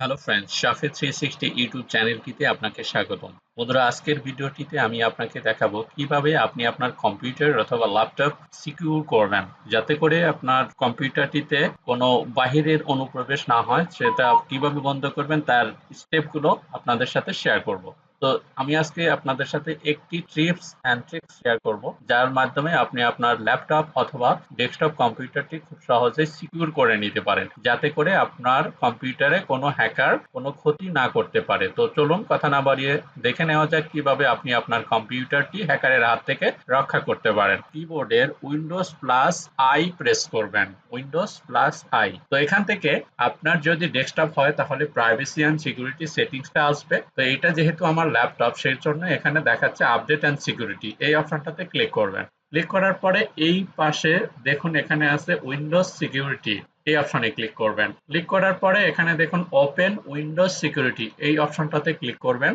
Hello friends শাফে three sixty YouTube চ্যানেলটিতে আপনাকে স্বাগতম। বন্ধুরা, আজকের ভিডিওটিতে আমি আপনাকে দেখাবো কীভাবে আপনি আপনার কম্পিউটার অথবা ল্যাপটপ সিকিউর করবেন যাতে করে আপনার কম্পিউটারটিতে কোনো বাহিরের অনুপ্রবেশ না হয়, সেটা কীভাবে বন্ধ করবেন, তার স্টেপগুলো আপনাদের সাথে শেয়ার করব। তো আমি আজকে আপনাদের সাথে একটি ট্রিপস অ্যান্ড ট্রিক্স শেয়ার করব, যার মাধ্যমে আপনি আপনার ল্যাপটপ অথবা ডেস্কটপ কম্পিউটারটি খুব সহজে সিকিউর করে নিতে পারেন, যাতে করে আপনার কম্পিউটারে কোনো হ্যাকার কোনো ক্ষতি না করতে পারে। তো চলুন কথা না বাড়িয়ে দেখে নেওয়া যাক কীভাবে আপনি আপনার কম্পিউটারটি হ্যাকারের হাত থেকে রক্ষা করতে পারেন। কিবোর্ডের উইন্ডোজ প্লাস আই প্রেস করবেন উইন্ডোজ প্লাস আই তো এখান থেকে আপনার যদি ডেস্কটপ হয়, তাহলে প্রাইভেসি অ্যান্ড সিকিউরিটি সেটিংসটা আসবে। তো এটা যেহেতু আমার ল্যাপটপ সেই জন্য এখানে দেখাচ্ছে আপডেট অ্যান্ড সিকিউরিটি এই অপশনটাতে ক্লিক করবেন। ক্লিক করার পরে এই পাশে দেখুন এখানে আছে উইন্ডোজ সিকিউরিটি এই অপশনে ক্লিক করবেন। ক্লিক করার পরে এখানে দেখুন ওপেন উইন্ডোজ সিকিউরিটি এই অপশনটাতে ক্লিক করবেন।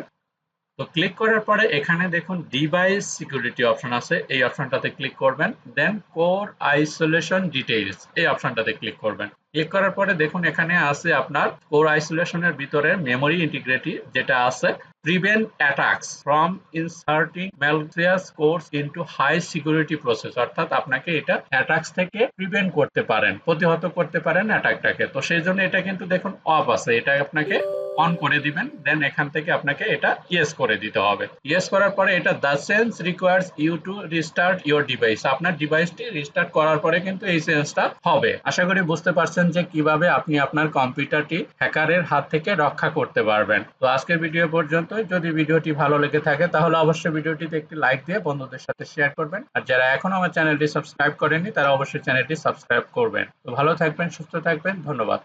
তো ক্লিক করার পরে এখানে দেখুন ডিভাইস সিকিউরিটি অপশন আছে। এই অপশনটাতে ক্লিক করবেন। দেন কোর আইসোলেশন ডিটেইলস এই অপশনটাতে ক্লিক করবেন। ক্লিক করার পরে দেখুন এখানে আছে আপনার কোর আইসোলেশনের ভিতরে মেমোরি ইন্টিগ্রিটি যেটা আছে। Prevent attacks from inserting malicious codes into high security process, অর্থাৎ আপনাকে এটা অ্যাটাকস থেকে প্রিভেন্ট করতে পারেন, প্রতিহত করতে পারেন অ্যাটাকটাকে তো সেই জন্য এটা কিন্তু দেখুন অফ আছে, এটা আপনাকে অন করে দিবেন দেন এখান থেকে আপনাকে এটা ইয়েস করে দিতে হবে। ইয়েস করার পরে এটা the sense requires you to restart your device আপনার ডিভাইসটি রিস্টার্ট করার পরে কিন্তু এই সেন্সটা হবে। আশা করি বুঝতে পারছেন যে কীভাবে আপনি আপনার কম্পিউটারটি হ্যাকারের হাত থেকে রক্ষা করতে পারবেন। তো আজকের ভিডিও পর্যন্ত যদি ভিডিওটি ভালো লেগে থাকে, তাহলে অবশ্যই ভিডিওটিতে একটি লাইক দিয়ে বন্ধুদের সাথে শেয়ার করবেন। আর যারা এখনও আমার চ্যানেলটি সাবস্ক্রাইব করেননি, তারা অবশ্যই চ্যানেলটি সাবস্ক্রাইব করবেন। তো ভালো থাকবেন, সুস্থ থাকবেন, ধন্যবাদ।